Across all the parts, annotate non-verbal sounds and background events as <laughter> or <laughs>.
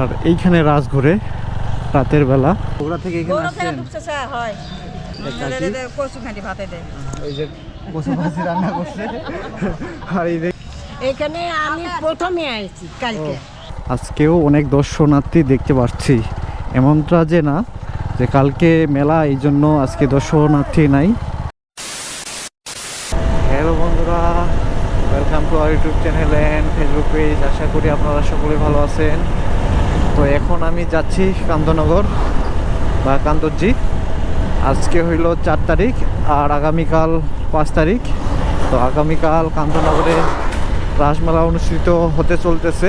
আর এইখানে রাজ ঘুরে রাতের বেলা। ওগুলা থেকে এখানে আসছেন? হয়। কাকি? কচু খাঁটি ভাতে দেয়। ওই যে কচু ভাজি রান্না করছে। আর এই এখানে আমি প্রথমে আইছি কালকে। আজকেও অনেক দর্শনার্থী দেখতে পাচ্ছি এমনটা যে না যে কালকে মেলা এই জন্য আজকে দর্শনার্থী নাই। হ্যালো বন্ধুরা welcome to our YouTube channel and Facebook page আশা করি আপনারা সকলে ভালো আছেন। তো এখন আমি যাচ্ছি কান্তনগর বা কান্তজি। আজকে হইল চার তারিখ আর আগামীকাল পাঁচ তারিখ। তো আগামীকাল কান্তনগরে রাসমেলা অনুষ্ঠিত হতে চলতেছে।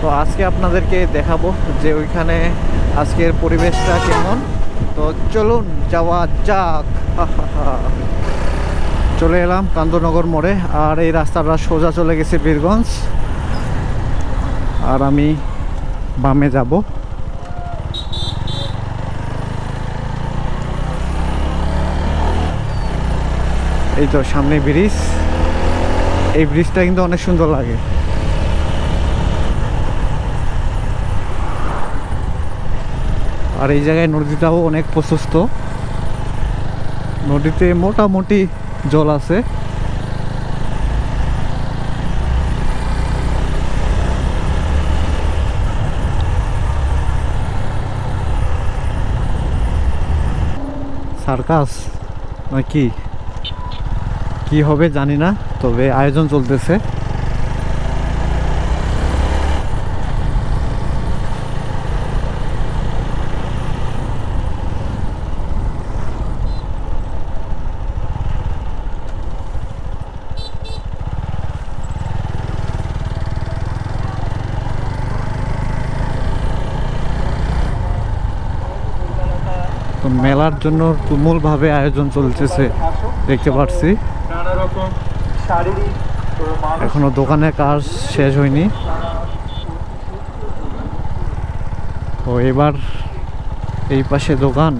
তো আজকে আপনাদেরকে দেখাবো যে ওইখানে আজকের পরিবেশটা কেমন। তো চলুন যাওয়া যাক। <laughs> চলে এলাম কান্তনগর মোড়ে আর এই রাস্তাটা সোজা চলে গেছে বীরগঞ্জ। আর আমি বামে যাব। এই তো সামনে ব্রিজ। এই ব্রিজটা কিন্তু অনেক সুন্দর লাগে। আর এই জায়গায় নদীটাও অনেক প্রশস্ত। নদীতে মোটামুটি জল আছে। সার্কাস নাকি? কি হবে জানি না তবে আয়োজন চলতেছে। তো মেলার জন্য তুমুলভাবে আয়োজন চলতেছে, দেখতে পাচ্ছি এখনও দোকানের কাজ শেষ হয়নি। তো এবার এই পাশে দোকান।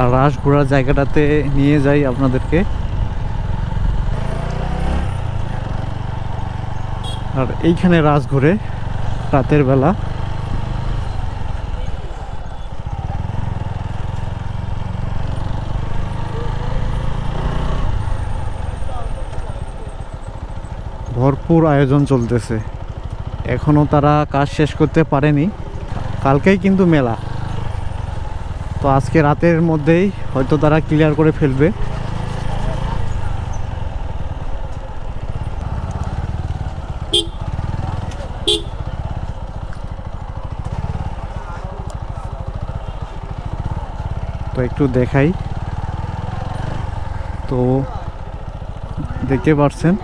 আর রাস ঘোরার জায়গাটাতে নিয়ে যাই আপনাদেরকে। আর এইখানে রাজ ঘুরে, রাতের বেলা। ভরপুর আয়োজন চলতেছে। এখনও তারা কাজ শেষ করতে পারেনি। কালকেই কিন্তু মেলা। তো আজকে রাতের মধ্যেই হয়তো তারা ক্লিয়ার করে ফেলবে। তো একটু দেখাই। তো দেখতে পাচ্ছেন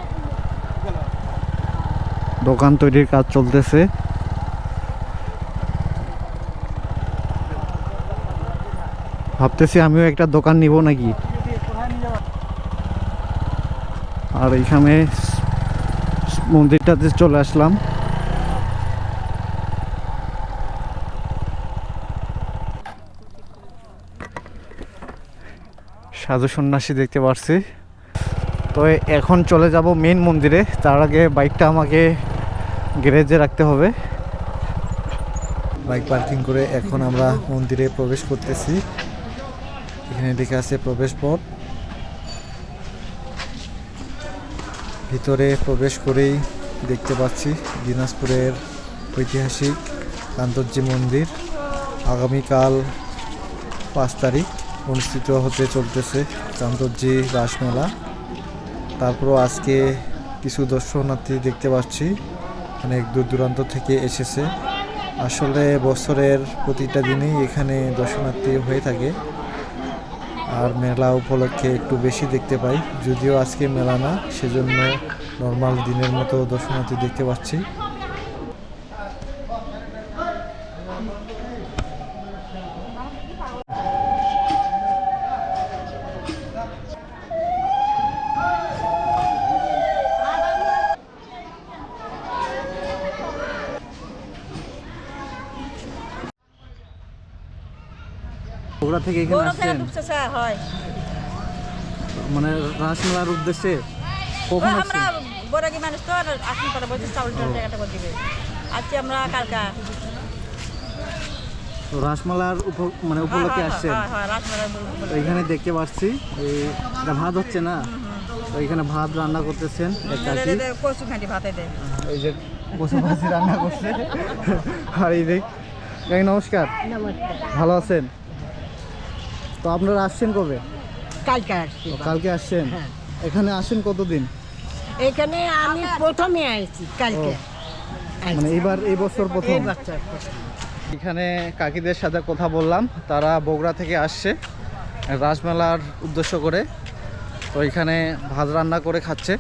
দোকান তৈরির কাজ চলতেছে। ভাবতেছি আমিও একটা দোকান নিব নাকি? আর স- মন্দিরটাতে চলে আসলাম। সাধু সন্ন্যাসী দেখতে পারছি। তো এখন চলে যাব মেন মন্দিরে। তার আগে বাইকটা আমাকে গ্যারেজে রাখতে হবে। বাইক পার্কিং করে এখন আমরা মন্দিরে প্রবেশ করতেছি। এখানে লেখা আছে প্রবেশ পথ। ভিতরে প্রবেশ করেই দেখতে পাচ্ছি দিনাজপুরের ঐতিহাসিক কান্তজি মন্দির। আগামীকাল পাঁচ তারিখ। অনুষ্ঠিত হতে চলতেছে কান্তজি রাসমেলা। তারপরও আজকে কিছু দর্শনার্থী দেখতে পাচ্ছি, অনেক দূর দূরান্ত থেকে এসেছে। আসলে বছরের প্রতিটা দিনেই এখানে দর্শনার্থী হয়ে থাকে। আর মেলা উপলক্ষে একটু বেশি দেখতে পাই, যদিও আজকে মেলা না, সেজন্য নর্মাল দিনের মতো দর্শনার্থী দেখতে পাচ্ছি। ওগুলা থেকে এখানে আসছেন? হয়। মানে রাসমেলার উদ্দেশ্যে কখন আমরা আসছেন মানুষ তো আসুন করে বলছি চাউল টাউল টাকাটা করে দিবে। আজকে আমরা কালকা তো রাসমেলার উপ- মানে উপলক্ষে আসছেন? হ্যাঁ হ্যাঁ তো এখানে দেখতে পাচ্ছি এই এটা ভাত হচ্ছে না? তো এখানে ভাত রান্না করতেছেন এই যে কচু ভাজি রান্না করছে। আর এই দেখ। নমস্কার। নমস্কার। ভালো আছেন? তো আপনারা আসছেন কবে? কালকা আসছি কালকে আসছেন? হ্যাঁ। এখানে আসেন কতদিন? এখানে আমি প্রথমে আইছি কালকে মানে এবার এই বছর প্রথম? এখানে কাকিদের সাথে কথা বললাম তারা বগুড়া থেকে আসছে রাসমেলার উদ্দেশ্য করে। তো এখানে ভাত রান্না করে খাচ্ছে।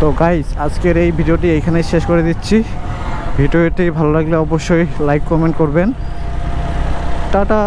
তো গাইস আজকের এই ভিডিওটি এখানে শেষ করে দিচ্ছি। ভিডিওটি ভালো লাগলে অবশ্যই লাইক কমেন্ট করবেন। টাটা!